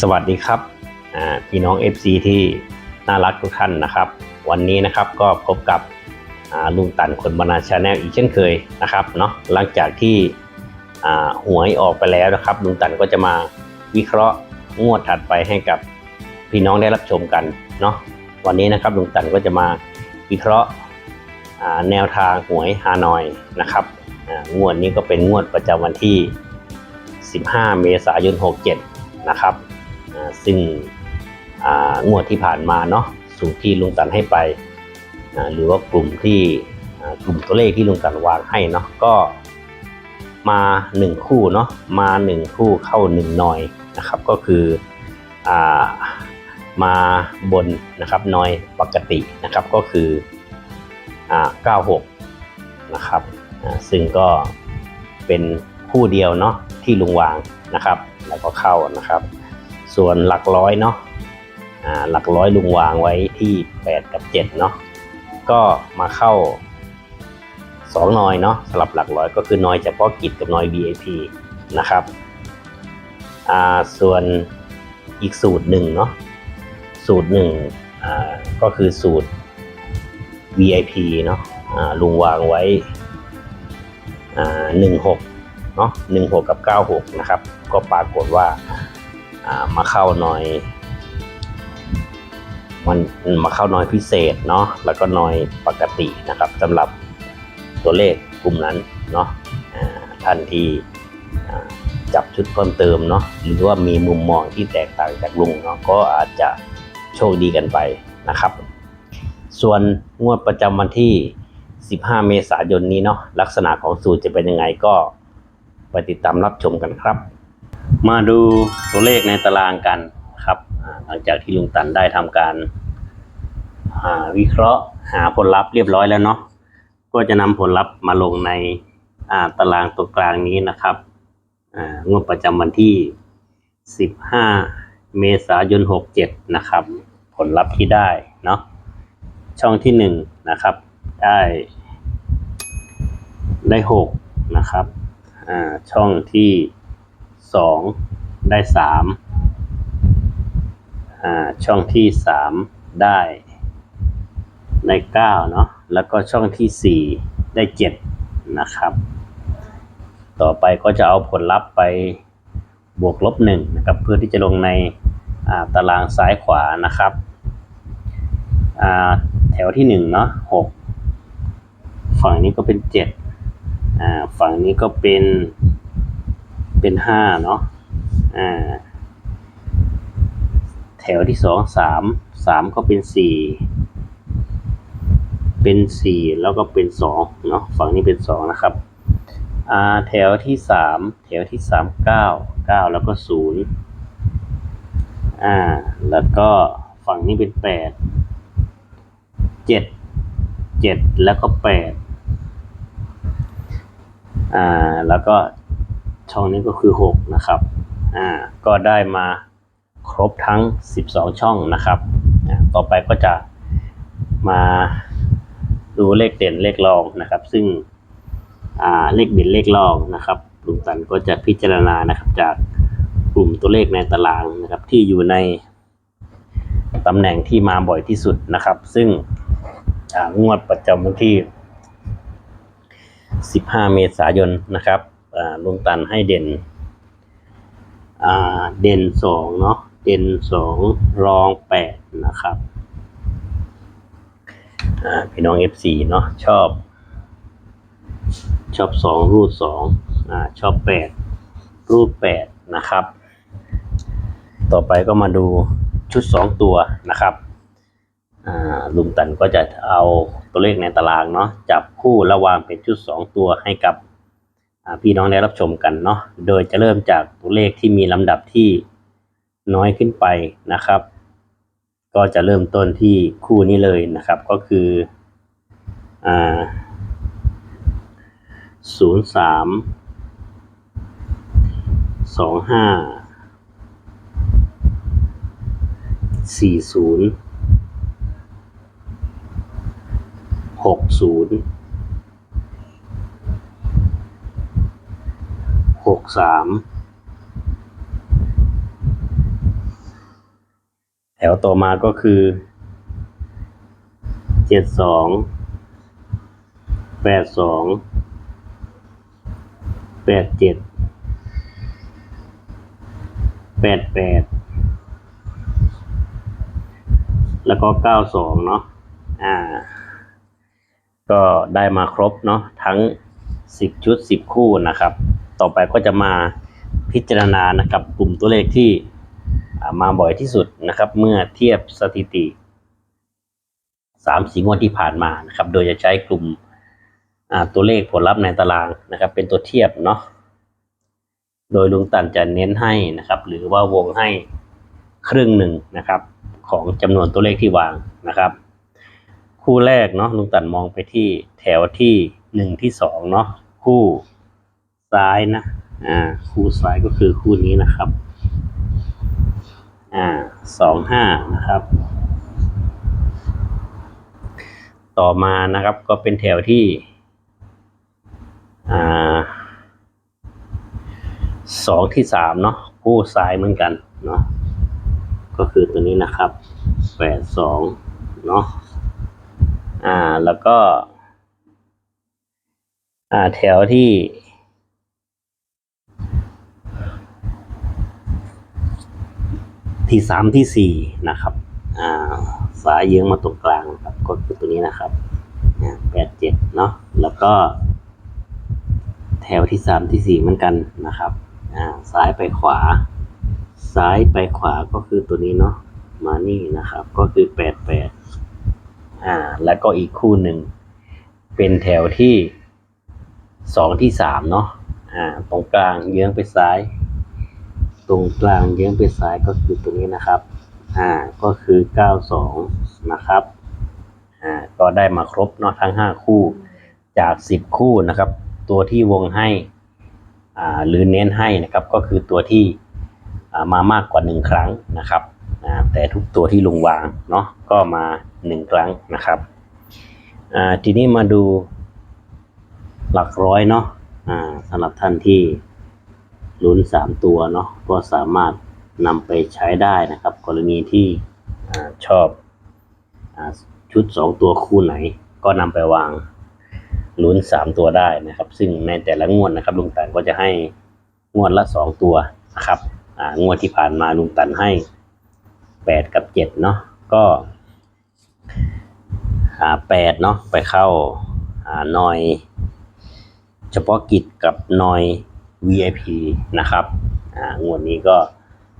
สวัสดีครับพี่น้อง FC ที่น่ารักทุกท่านนะครับ วันนี้นะครับก็พบกับลุงตันคนบรรณาชาแนลอีกเช่นเคยนะครับเนาะหลังจากที่หวยออกไปแล้วนะครับลุงตันก็จะมาวิเคราะห์งวดถัดไปให้กับพี่น้องได้รับชมกันเนาะวันนี้นะครับลุงตันก็จะมาวิเคราะห์แนวทางหวยฮานอยนะครับงวดนี้ก็เป็นงวดประจำวันที่ 15 เมษายน 67 นะครับ ซึ่งงวดที่ผ่านมาเนาะสูตรที่ลุงตันให้ไปหรือว่ากลุ่มที่กลุ่มตัวเลขที่ลุงตันวางให้เนาะก็มาหนึ่งคู่เนาะมาหนึ่งคู่เข้าหนึ่งหน่อยนะครับ ก็คืออมาบนนะครับหน่อยปกตินะครับก็คืออ่า96นะครับซึ่งก็เป็นคู่เดียวเนาะที่ลุงวางนะครับ แล้วก็เข้านะครับ ส่วนหลักร้อยเนาะหลักร้อยลุงวางไว้ที่ 8 กับ 7 เนาะก็มาเข้า 2 นอยเนาะสลับหลักร้อยก็คือนอยเฉพาะกิจกับนอย VIP นะครับส่วนอีกสูตรหนึ่งเนาะสูตรหนึ่งก็คือสูตร VIP เนาะลุงวางไว้อ่า16เนาะ16กับ96นะครับ ก็ปรากฏว่า มาเข้าหน่อย มันมาเข้าน้อยพิเศษเนาะแล้วก็น้อยปกตินะครับสำหรับตัวเลขกลุ่มนั้นเนาะท่านที่จับชุดเพิ่มเติมเนาะหรือว่ามีมุมมองที่แตกต่างจากลุงเนาะก็อาจจะโชคดีกันไปนะครับ ส่วนงวดประจำวันที่ 15 เมษายนนี้เนาะลักษณะของสูตรจะเป็นยังไงก็ไปติดตามรับชมกันครับ มาดูตัวเลขในตารางกันครับหลังจากที่ลุงตันได้ทำการาวิเคราะห์หาผลลัพธ์เรียบร้อยแล้วเนาะก็จะนำผลลัพธ์มาลงในาตารางตัวกลางนี้นะครับงวดประจำวันที่ 15 เมษายน 67 นะครับ ผลลัพธ์ที่ได้เนาะช่องที่ 1 นะครับ ได้ได้ 6 นะครับช่องที่ สองได้สามอ่าช่องที่สามได้ได้เก้าเนาะแล้วก็ช่องที่สี่ได้เจ็ดนะครับ ต่อไปก็จะเอาผลลัพธ์ไปบวกลบหนึ่งนะครับเพื่อที่จะลงในาตารางซ้ายขวานะครับอ่าแถวที่หนึ่งเนาะหกฝั่งนี้ก็เป็นเจ็ดอ่าฝั่งนี้ก็เป็น เป็นห้าเนาะอ่าแถวที่สองสามสามก็เป็นสี่เป็นสี่แล้วก็เป็นสองเนาะฝั่งนี้เป็นสองนะครับอ่าแถวที่สามแถวที่สามเก้าเก้าแล้วก็ศูนย์อ่าแล้วก็ฝั่งนี้เป็นแปดเจ็ดเจ็ดแล้วก็แปดอ่าแล้วก็ ช่องนี้ก็คือ 6 นะครับ อ่า ก็ได้มาครบทั้ง 12 ช่องนะครับต่อไปก็จะมาดูเลขเด่นเลขรองนะครับ ซึ่งอ่าเลขเด่นเลขรองนะครับลุงตันก็จะพิจารณานะครับจากกลุ่มตัวเลขในตารางนะครับ ที่อยู่ในตำแหน่งที่มาบ่อยที่สุดนะครับ ซึ่งงวดประจำวันที่ 15 เมษายนนะครับ ลุงตันให้เด่นเด่นสองเนาะเด่นสองรองแปดนะครับพี่น้อง FC เนาะชอบ ชอบสองรูดสองชอบแปดรูดแปดนะครับ ต่อไปก็มาดูชุดสองตัวนะครับลุงตันก็จะเอาตัวเลขในตารางเนาะจับคู่ระหว่างเป็นชุด2ตัวให้กับ พี่น้องได้รับชมกันเนาะโดยจะเริ่มจากตัวเลขที่มีลำดับที่น้อยขึ้นไปนะครับ ก็จะเริ่มต้นที่คู่นี้เลยนะครับ ก็คืออ่าศูนย์สามสองห้าสี่ศูนย์หกศูนย์หก สามแถวต่อมาก็คือเจ็ดสองแปดสองแปดเจ็ดแปดแปดแล้วก็เก้าสองเนาะอ่า ก็ได้มาครบเนาะทั้งสิบชุดสิบคู่นะครับ ต่อไปก็จะมาพิจารณานะครับกลุ่มตัวเลขที่มาบ่อยที่สุดนะครับ เมื่อเทียบสถิติสามสีงวดที่ผ่านมานะครับ โดยจะใช้กลุ่มตัวเลขผลลัพธ์ในตารางนะครับ เป็นตัวเทียบเนาะโดยลุงตันจะเน้นให้นะครับ หรือว่าวงให้ครึ่งหนึ่งนะครับ ของจำนวนตัวเลขที่วางนะครับ คู่แรกเนาะลุงตันมองไปที่แถวที่หนึ่งที่สองเนาะคู่ ซ้ายนะ อ่า คู่ซ้ายก็คือคู่นี้นะครับ อ่าสองห้านะครับ ต่อมานะครับก็เป็นแถวที่ อ่าสองที่สามเนาะคู่ซ้ายเหมือนกันเนาะก็คือตัวนี้นะครับแปดสองเนาะอ่าแล้วก็ อ่าแถวที่ ที่สามที่สี่นะครับอ่าฝาเยื้องมาตรงกลางครับก็คือตัวนี้นะครับแปดเจ็ดเนาะแล้วก็ แถวที่สามที่สี่เหมือนกันนะครับอ่าซ้ายไปขวา ซ้ายไปขวาก็คือตัวนี้เนาะมานี่นะครับ ก็คือแปดแปดอ่า แล้วก็อีกคู่หนึ่งเป็นแถวที่สองที่สามเนาะอ่าตรงกลางเยื้องไปซ้าย ตรงกลางเยื้องไปซ้ายก็คือตัวนี้นะครับ อ่า ก็คือเก้าสองนะครับ อ่า ก็ได้มาครบเนาะทั้งห้าคู่ จากสิบคู่นะครับ ตัวที่วงให้ อ่า หรือเน้นให้นะครับ ก็คือตัวที่ อ่ามามากกว่าหนึ่งครั้งนะครับ อ่า แต่ทุกตัวที่ลงวางเนาะ ก็มาหนึ่งครั้งนะครับ อ่า ทีนี้มาดูหลักร้อยเนาะ อ่าสำหรับท่านที่ ลุ้นสามตัวเนาะก็สามารถนำไปใช้ได้นะครับ กรณีที่อชอบอชุดสองตัวคู่ไหน ก็นำไปวางลุ้นสามตัวได้นะครับ ซึ่งในแต่ละงวดนะครับลุงตันก็จะให้งวดละสองตัวนะครับงวดที่ผ่านมาลุงตันให้แปดกับเจ็ดเนาะก็แปดเนาะไปเข้าหาหน่อย เฉพาะกิจกับหน่อย VIP นะครับอ่างวดนี้ก็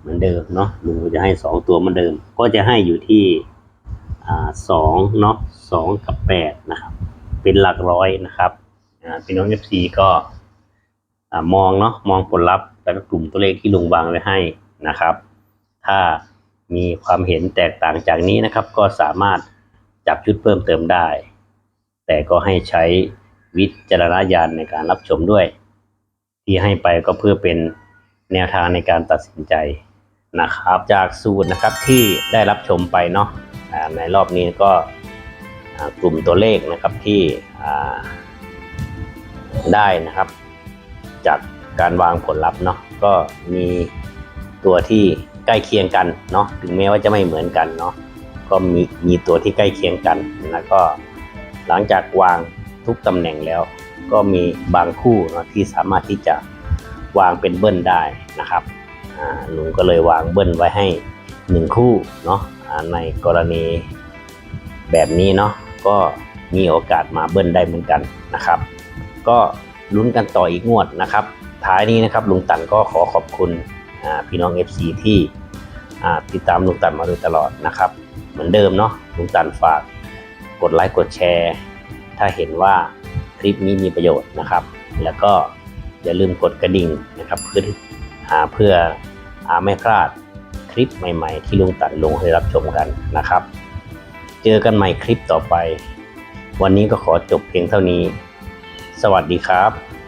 เหมือนเดิมเนาะลุงก็จะให้สองตัวเหมือนเดิม ก็จะให้อยู่ที่อ่าสองเนาะสองกับแปดนะครับ เป็นหลักร้อยนะครับอ่าพี่น้อง FC ก็อ่ามองเนาะมองผลลัพธ์แล้วก็กลุ่มตัวเลขที่ลุงวางไว้ให้นะครับ ถ้ามีความเห็นแตกต่างจากนี้นะครับ ก็สามารถจับชุดเพิ่มเติมได้ แต่ก็ให้ใช้วิจารณญาณในการรับชมด้วย ที่ให้ไปก็เพื่อเป็นแนวทางในการตัดสินใจนะครับ จากสูตรนะครับที่ได้รับชมไปเนาะในรอบนี้ก็กลุ่มตัวเลขนะครับที่ได้นะครับ จากการวางผลลัพธ์เนาะก็มีตัวที่ใกล้เคียงกันเนาะถึงแม้ว่าจะไม่เหมือนกันเนาะก็มีมีตัวที่ใกล้เคียงกันแล้วก็หลังจากวางทุกตำแหน่งแล้ว ก็มีบางคู่เนาะที่สามารถที่จะวางเป็นเบิ้ลได้นะครับอ่าลุงก็เลยวางเบิ้ลไว้ให้หนึ่งคู่เนาะในกรณีแบบนี้เนาะก็มีโอกาสมาเบิ้ลได้เหมือนกันนะครับ ก็ลุ้นกันต่ออีกงวดนะครับ ท้ายนี้นะครับลุงตันก็ขอขอบคุณอ่าพี่น้อง FC ที่อ่ติดตามลุงตันมาโดยตลอดนะครับ เหมือนเดิมเนาะลุงตันฝากกดไลค์กดแชร์ ถ้าเห็นว่า คลิปนี้มีประโยชน์นะครับ แล้วก็อย่าลืมกดกระดิ่งนะครับ เพื่อหาเพื่ออไม่พลาดคลิปใหม่ ๆ ที่ลุงตันลงให้รับชมกันนะครับ เจอกันใหม่คลิปต่อไป วันนี้ก็ขอจบเพียงเท่านี้ สวัสดีครับ